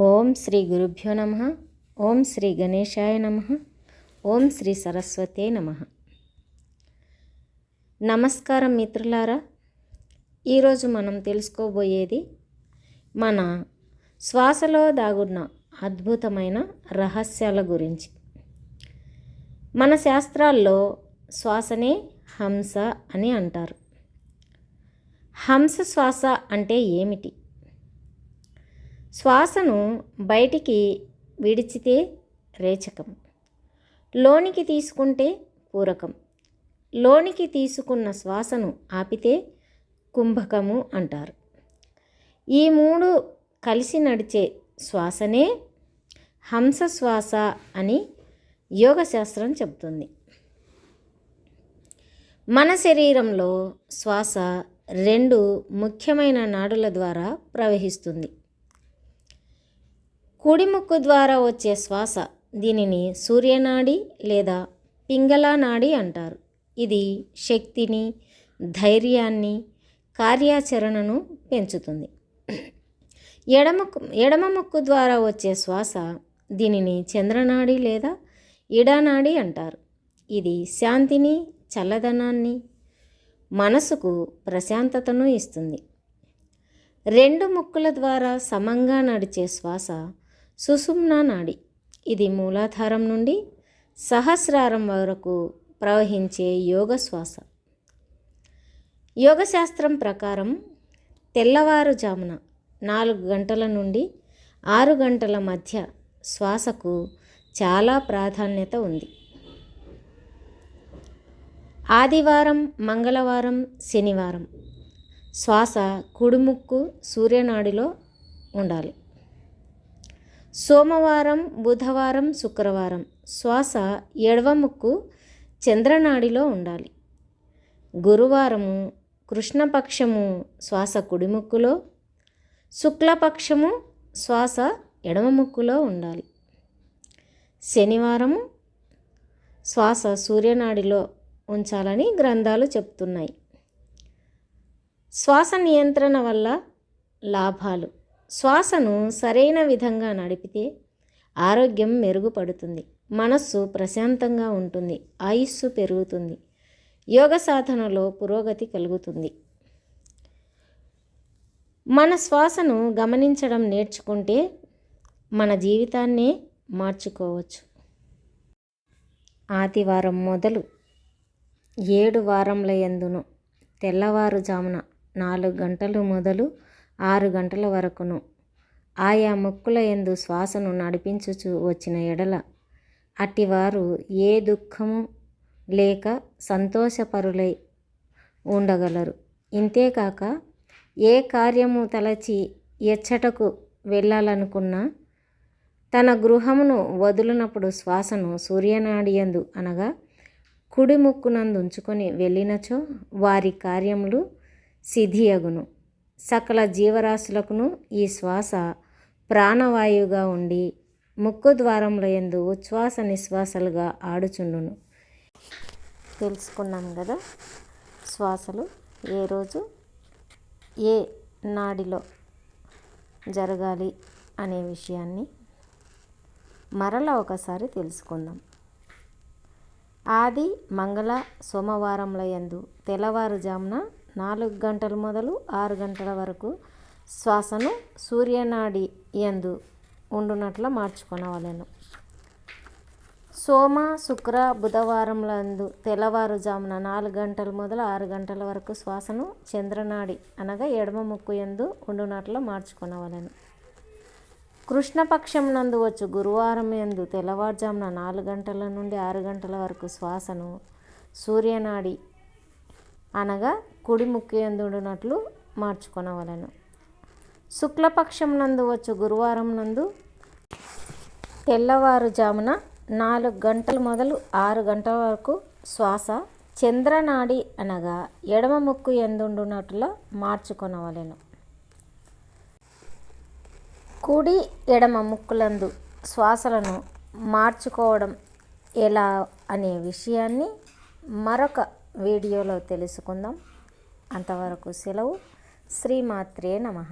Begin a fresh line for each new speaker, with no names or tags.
ఓం శ్రీ గురుభ్యో నమ. ఓం శ్రీ గణేశాయ నమ. ఓం శ్రీ సరస్వతే నమ. నమస్కారం మిత్రులారా ఈరోజు మనం తెలుసుకోబోయేది మన శ్వాసలో దాగున్న అద్భుతమైన రహస్యాల గురించి. మన శాస్త్రాల్లో శ్వాసనే హంస అని అంటారు. హంస శ్వాస అంటే ఏమిటి? శ్వాసను బయటికి విడిచితే రేచకం. లోనికి తీసుకుంటే పూరకం. లోనికి తీసుకున్న శ్వాసను ఆపితే కుంభకము అంటారు. ఈ మూడు కలిసి నడిచే శ్వాసనే హంస శ్వాస అని యోగశాస్త్రం చెబుతుంది. మన శరీరంలో శ్వాస రెండు ముఖ్యమైన నాడుల ద్వారా ప్రవహిస్తుంది. కుడిముక్కు ద్వారా వచ్చే శ్వాస దీనిని సూర్యనాడి లేదా పింగళ నాడి అంటారు. ఇది శక్తిని ధైర్యాన్ని కార్యాచరణను పెంచుతుంది. ఎడమ ఎడమ ముక్కు ద్వారా వచ్చే శ్వాస దీనిని చంద్రనాడి లేదా ఇడానాడి అంటారు. ఇది శాంతిని చల్లదనాన్ని మనసుకు ప్రశాంతతను ఇస్తుంది. రెండు ముక్కుల ద్వారా సమంగా నడిచే శ్వాస సుసుమ్నా నాడి. ఇది మూలాధారం నుండి సహస్రారం వరకు ప్రవహించే యోగ శ్వాస. యోగశాస్త్రం ప్రకారం తెల్లవారుజామున నాలుగు గంటల నుండి ఆరు గంటల మధ్య శ్వాసకు చాలా ప్రాధాన్యత ఉంది. ఆదివారం మంగళవారం శనివారం శ్వాస కుడిముక్కు సూర్యనాడిలో ఉండాలి. సోమవారం బుధవారం శుక్రవారం. శ్వాస ఎడవ ముక్కు చంద్రనాడిలో ఉండాలి. గురువారము కృష్ణపక్షము శ్వాస కుడిముక్కులో శుక్లపక్షము శ్వాస ఎడమ ముక్కులో ఉండాలి. శనివారము శ్వాస సూర్యనాడిలో ఉంచాలని గ్రంథాలు చెప్తున్నాయి. శ్వాస నియంత్రణ వల్ల లాభాలు. శ్వాసను సరైన విధంగా నడిపితే ఆరోగ్యం మెరుగుపడుతుంది. మనస్సు ప్రశాంతంగా ఉంటుంది. ఆయుస్సు పెరుగుతుంది. యోగ సాధనలో పురోగతి కలుగుతుంది. మన శ్వాసను గమనించడం నేర్చుకుంటే మన జీవితాన్నే మార్చుకోవచ్చు. ఆదివారం మొదలు ఏడు వారంల ఎందును తెల్లవారుజామున నాలుగు గంటలు మొదలు ఆరు గంటల వరకును. ఆయా ముక్కుల ఎందు శ్వాసను నడిపించుచు వచ్చిన ఎడల అట్టివారు ఏ దుఃఖము లేక సంతోషపరులై ఉండగలరు. ఇంతేకాక ఏ కార్యము తలచి ఎచ్చటకు వెళ్ళాలనుకున్నా తన గృహమును వదులునప్పుడు శ్వాసను సూర్యనాడియందు అనగా కుడిముక్కునందు ఉంచుకొని వెళ్ళినచో వారి కార్యములు సిద్ధియగును. సకల జీవరాశులకును ఈ శ్వాస ప్రాణవాయువుగా ఉండి ముక్కు ద్వారంలో ఎందు ఉచ్ఛ్వాస నిశ్వాసలుగా ఆడుచుండును. తెలుసుకున్నాం కదా శ్వాసలు ఏ రోజు ఏ నాడిలో జరగాలి అనే విషయాన్ని మరలా ఒకసారి తెలుసుకుందాం. ఆది మంగళ సోమవారంలో యందు తెల్లవారుజామున నాలుగు గంటలు మొదలు ఆరు గంటల వరకు శ్వాసను సూర్యనాడి యందు ఉండునట్లు మార్చుకొనవలెను. సోమ శుక్ర బుధవారంలందు తెల్లవారుజామున నాలుగు గంటల మొదలు ఆరు గంటల వరకు శ్వాసను చంద్రనాడి అనగా ఎడమ ముక్కు ఎందు ఉండునట్లు మార్చుకొనవలెను. కృష్ణపక్షం నందు వచ్చు గురువారం ఎందు తెల్లవారుజామున నాలుగు గంటల నుండి ఆరు గంటల వరకు శ్వాసను సూర్యనాడి అనగా కుడి ముక్కు ఎందునట్లు మార్చుకొనవలను. శుక్లపక్షం నందు వచ్చు గురువారం నందు తెల్లవారుజామున నాలుగు గంటలు మొదలు ఆరు గంటల వరకు శ్వాస చంద్రనాడి అనగా ఎడమ ముక్కు ఎందుండునట్ల మార్చుకొనవలెను. కుడి ఎడమ ముక్కులందు శ్వాసలను మార్చుకోవడం ఎలా అనే విషయాన్ని మరొక వీడియోలో తెలుసుకుందాం. అంతవరకు సెలవు. శ్రీమాత్రే నమః.